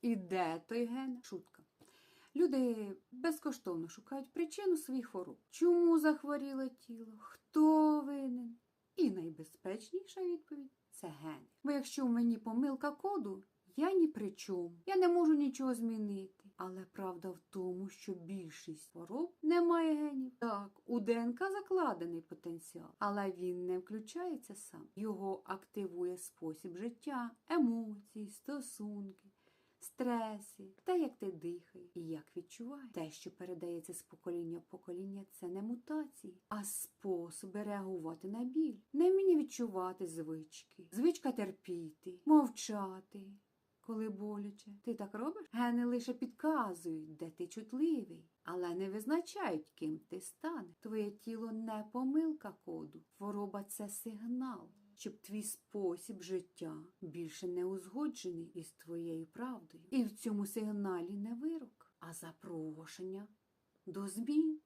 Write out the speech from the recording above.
І де той ген? Шутка. Люди безкоштовно шукають причину своїх хвороб. Чому захворіло тіло? Хто винен? І найбезпечніша відповідь це ген. Бо якщо в мені помилка коду, я ні при чому. Я не можу нічого змінити. Але правда в тому, що більшість хвороб не має генів. Так, у ДНК закладений потенціал, але він не включається сам. Його активує спосіб життя, емоції, стосунки. Стреси, те, як ти дихаєш і як відчуваєш. Те, що передається з покоління в покоління, це не мутації, а способи реагувати на біль. Не вміння відчувати звички, звичка терпіти, мовчати. Коли боляче, ти так робиш? Гени лише підказують, де ти чутливий, але не визначають, ким ти стане. Твоє тіло не помилка коду. Хвороба це сигнал, щоб твій спосіб життя більше не узгоджений із твоєю правдою. І в цьому сигналі не вирок, а запрошення до змін.